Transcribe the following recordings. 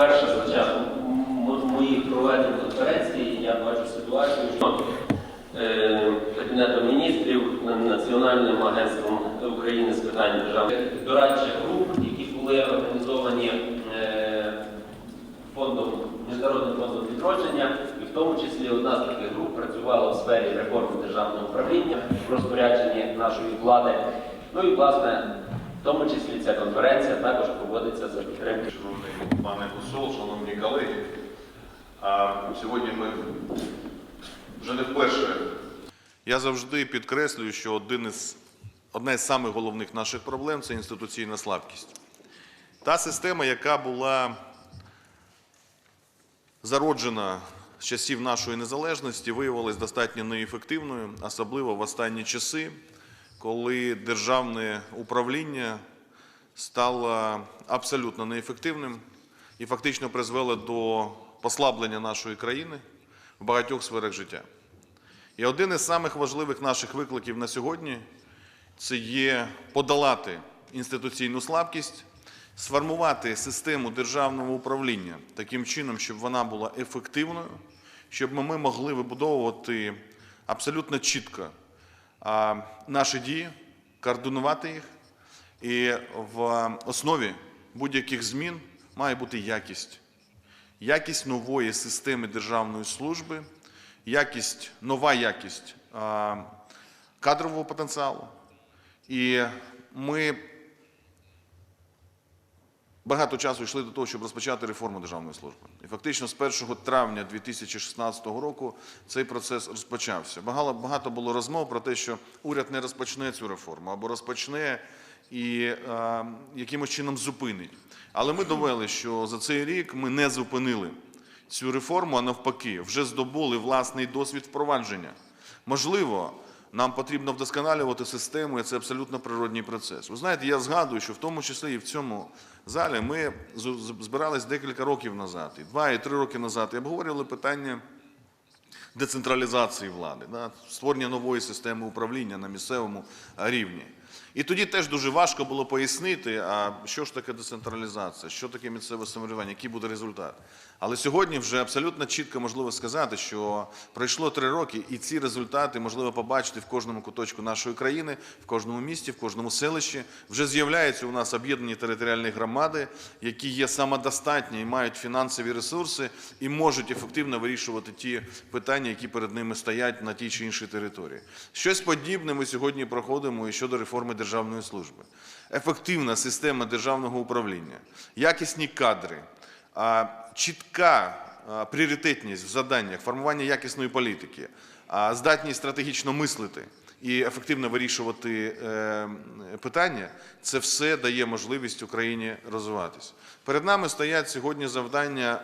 Перше спочатку м- моїх проведень конференції я бачу ситуацію, що е, Кабінетом міністрів, Національним агентством України з питань державних дорадчих груп, які були організовані е, фондом Міжнародним фондом відродження, і в тому числі одна з таких груп працювала в сфері реформи державного управління в розпорядженні нашої влади. Ну і власне, в тому числі ця конференція також проводиться за підтримки Шановний пане посол, шановні колеги, а сьогодні ми вже не вперше. Я завжди підкреслюю, що один із, одна із самих головних наших проблем це інституційна слабкість. Та система, яка була зароджена з часів нашої незалежності, виявилась достатньо неефективною, особливо в останні часи, коли державне управління стало абсолютно неефективним і фактично призвело до послаблення нашої країни в багатьох сферах життя. І один із самих важливих наших викликів на сьогодні це є подолати інституційну слабкість, сформувати систему державного управління таким чином, щоб вона була ефективною, щоб ми могли вибудовувати абсолютно чітко наші дії, координувати їх. І в основі будь-яких змін має бути якість. Якість нової системи державної служби, якість, нова якість кадрового потенціалу. І ми багато часу йшли до того, щоб розпочати реформу державної служби. І фактично з 1 травня 2016 року цей процес розпочався. Багато, було розмов про те, що уряд не розпочне цю реформу або розпочне і е, якимось чином зупинить. Але ми довели, що за цей рік ми не зупинили цю реформу, а навпаки, вже здобули власний досвід впровадження. Можливо, нам потрібно вдосконалювати систему, і це абсолютно природній процес. Ви знаєте, я згадую, що в тому числі і в цьому залі ми збирались декілька років назад, і два, і три роки назад, і обговорювали питання децентралізації влади, створення нової системи управління на місцевому рівні. І тоді теж дуже важко було пояснити, а що ж таке децентралізація, що таке місцеве самоврядування, який буде результат. Але сьогодні вже абсолютно чітко можливо сказати, що пройшло три роки, і ці результати можливо побачити в кожному куточку нашої країни, в кожному місті, в кожному селищі. Вже з'являються у нас об'єднані територіальні громади, які є самодостатні і мають фінансові ресурси і можуть ефективно вирішувати ті питання, які перед ними стоять на тій чи іншій території. Щось подібне ми сьогодні проходимо і щодо реформи державної служби. Ефективна система державного управління, якісні кадри, чітка пріоритетність в заданнях, формування якісної політики, здатність стратегічно мислити і ефективно вирішувати е, питання, це все дає можливість Україні розвиватися. Перед нами стоять сьогодні завдання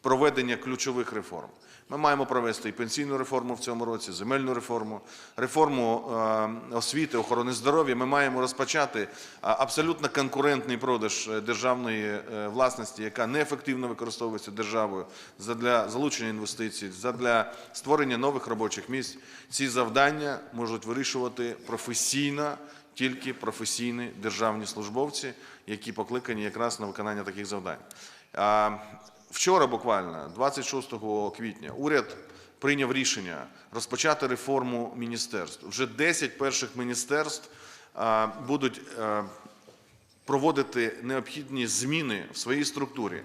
проведення ключових реформ. Ми маємо провести і пенсійну реформу в цьому році, земельну реформу, реформу е, освіти, охорони здоров'я. Ми маємо розпочати абсолютно конкурентний продаж е, державної е, власності, яка неефективно використовується державою для залучення інвестицій, для створення нових робочих місць. Ці завдання можуть вирішувати професійно тільки професійні державні службовці, які покликані якраз на виконання таких завдань. Вчора, буквально, 26 квітня, уряд прийняв рішення розпочати реформу міністерств. Вже 10 перших міністерств будуть проводити необхідні зміни в своїй структурі.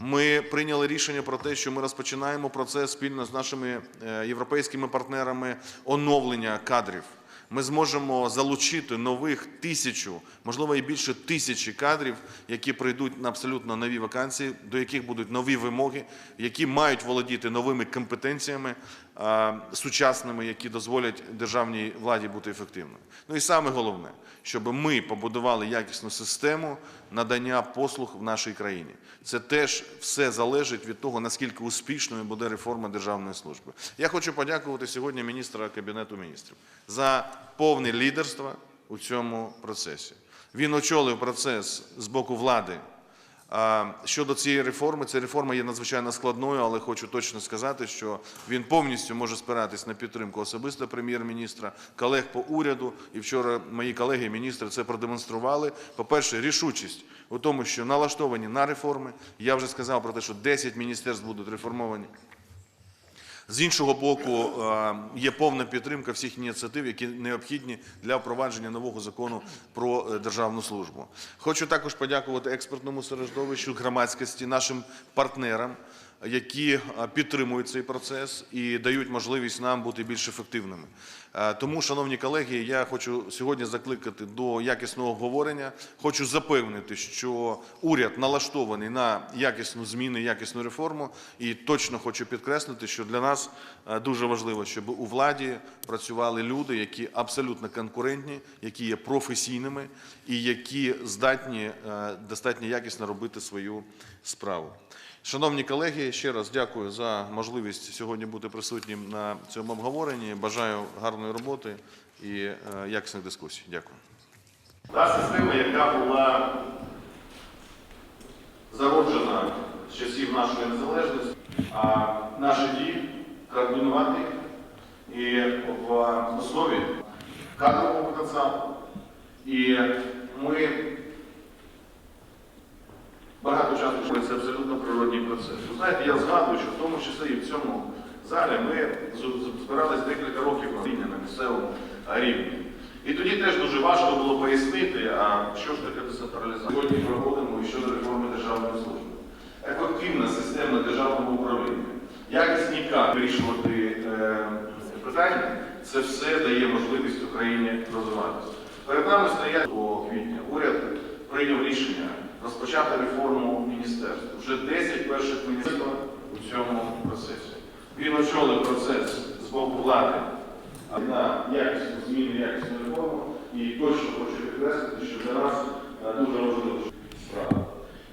Ми прийняли рішення про те, що ми розпочинаємо процес спільно з нашими е, європейськими партнерами оновлення кадрів. Ми зможемо залучити нових тисячу, можливо, і більше тисячі кадрів, які прийдуть на абсолютно нові вакансії, до яких будуть нові вимоги, які мають володіти новими компетенціями сучасними, які дозволять державній владі бути ефективною. Ну і саме головне, щоб ми побудували якісну систему надання послуг в нашій країні. Це теж все залежить від того, наскільки успішною буде реформа державної служби. Я хочу подякувати сьогодні міністра Кабінету міністрів за повне лідерство, у цьому процесі. Він очолив процес з боку влади. Щодо цієї реформи, ця реформа є надзвичайно складною, але хочу точно сказати, що він повністю може спиратись на підтримку особисто прем'єр-міністра, колег по уряду. І вчора мої колеги, міністри, це продемонстрували. По-перше, рішучість у тому, що налаштовані на реформи. Я вже сказав про те, що 10 міністерств будуть реформовані. З іншого боку, е, є повна підтримка всіх ініціатив, які необхідні для впровадження нового закону про е, державну службу. Хочу також подякувати експертному середовищу, громадськості, нашим партнерам, які е, підтримують цей процес і дають можливість нам бути більш ефективними. Е, Тому, шановні колеги, я хочу сьогодні закликати до якісного обговорення. Хочу запевнити, що уряд налаштований на якісну зміну, якісну реформу, і точно хочу підкреслити, що для нас е, дуже важливо, щоб у владі працювали люди, які абсолютно конкурентні, які є професійними і які здатні достатньо якісно робити свою справу. Шановні колеги, ще раз дякую за можливість сьогодні бути присутнім на цьому обговоренні. Бажаю гарної роботи і е, якісних дискусій. Дякую. Та система, яка була зароджена з часів нашої незалежності, а наші дії координувати і в основі кадрового потенціалу. І ми багато часу це абсолютно природній процес. Ви знаєте, я згадую, що в тому числі і в цьому залі ми збирались декілька років на місцевому рівні. І тоді теж дуже важко було пояснити, а що ж таке децентралізація. Сьогодні проводимо і щодо реформи державної служби. Ефективна система державного управління, якісні кадри вирішувати е, питання, це все дає можливість Україні розвиватися. Перед нами стоять у квітня. Уряд прийняв рішення розпочати реформу міністерств. Вже 10 перших міністерств у цьому процесі. Він очолив процес з боку влади на якісну зміну, якісну реформу. І точно хочу підкреслити, що для нас е, дуже важлива справа.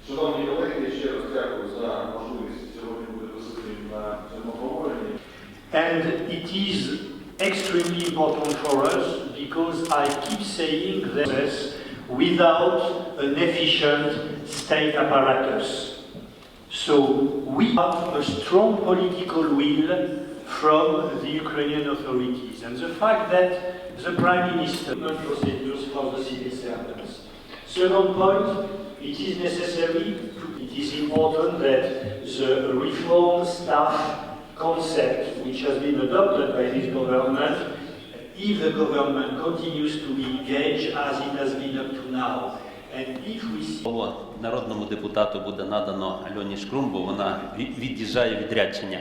Шановні колеги, ще раз дякую за можливість сьогодні бути присутнім на цьому обговоренні. And it is extremely important for us because I keep saying this without an efficient state apparatus. So we have a strong political will from the Ukrainian authorities. And the fact that the Prime Minister procedures for the civil servants. Second point, it is necessary, it is important that the reform staff concept, which has been adopted by this government, if the government continues to engage as it has been up to now, and народному депутату буде надано Альоні Шкрум, бо вона ві- від'їжджає відрядження.